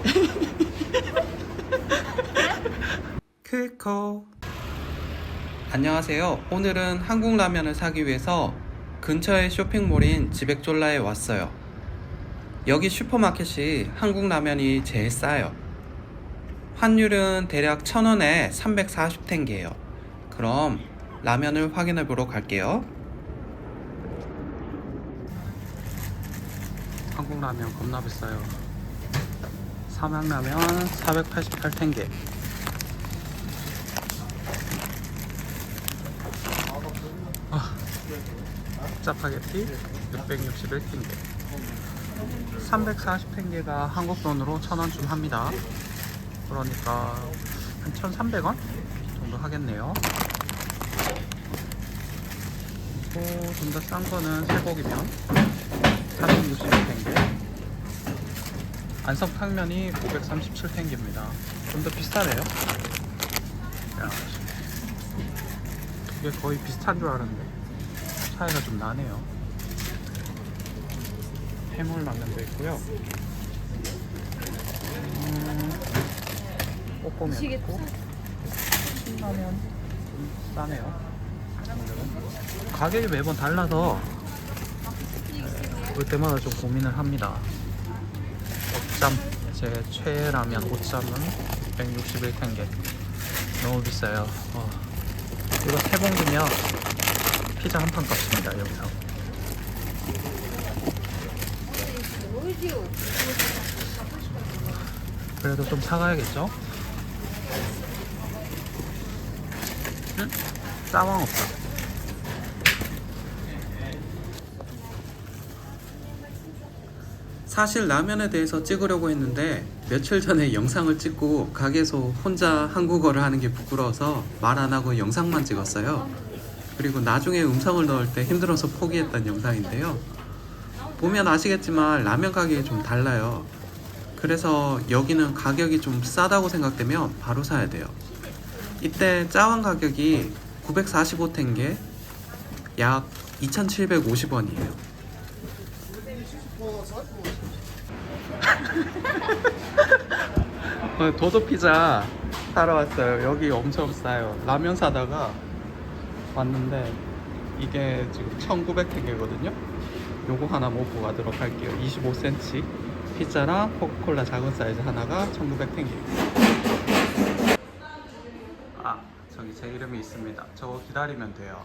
크코 안녕하세요. 오늘은 한국 라면을 사기 위해서 근처의 쇼핑몰인 지백졸라에 왔어요. 여기 슈퍼마켓이 한국 라면이 제일 싸요. 환율은 대략 1000원에 340텐게예요. 그럼 라면을 확인해 보러 갈게요. 한국 라면 겁나 비싸요. 삼양라면 488텐게. 아, 짜파게티 661텐게. 340텐게가 한국 돈으로 1000원쯤 합니다. 그러니까 한 1,300원 정도 하겠네요. 그리고 좀 더 싼 거는 쇠고기면 360탱게 안성 탕면이 537탱게입니다. 좀 더 비싸네요. 야, 이게 거의 비슷한 줄 알았는데 차이가 좀 나네요. 해물 라면도 있고요. 음, 꼬꼬면 있고 신라면 좀 싸네요. 가격이 매번 달라서 올 때마다 좀 고민을 합니다. 5점 제 최애라면 5점은 161탱게 너무 비싸요. 어. 이거 세 봉지면 피자 한 판 값입니다 여기서. 그래도 좀 사가야겠죠? 응? 싸왕 없다. 사실 라면에 대해서 찍으려고 했는데 며칠 전에 영상을 찍고 가게에서 혼자 한국어를 하는 게 부끄러워서 말 안 하고 영상만 찍었어요. 그리고 나중에 음성을 넣을 때 힘들어서 포기했던 영상인데요. 보면 아시겠지만 라면 가격이 좀 달라요. 그래서 여기는 가격이 좀 싸다고 생각되면 바로 사야 돼요. 이때 짜왕 가격이 945텐게 약 2,750원이에요. 도도 피자 사러 왔어요. 여기 엄청 싸요. 라면 사다가 왔는데 이게 지금 1,900탱게거든요. 요거 하나 먹고 가도록 할게요. 25cm 피자랑 코카콜라 작은 사이즈 하나가 1,900탱게. 아, 저기 제 이름이 있습니다. 저거 기다리면 돼요.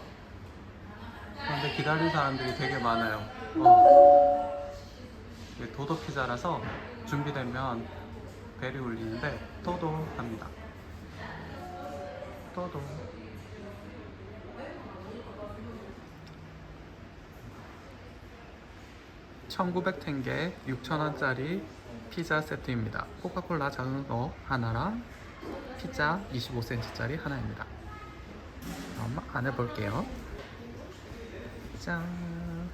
그런데 기다리는 사람들이 되게 많아요. 어. 도도 피자라서 준비되면 벨이 울리는데 또도 합니다. 또도. (1900텐게) (6,000원짜리) 피자 세트입니다. 코카콜라 작은 거 하나랑 피자 25cm짜리 하나입니다. 그럼 안 해볼게요. 짠.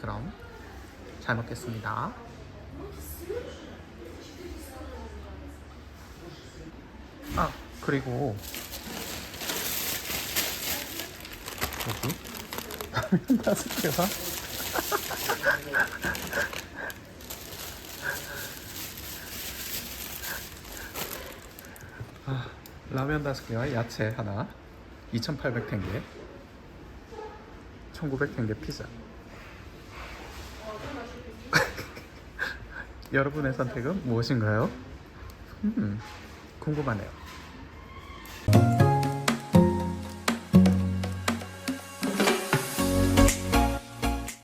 그럼 잘 먹겠습니다. 아 그리고 여기 라면 다섯 개가? 아, 라면 다섯 개와 야채 하나. 2,800텐게 1,900텐게 피자 여러분의 선택은 무엇인가요? 음, 궁금하네요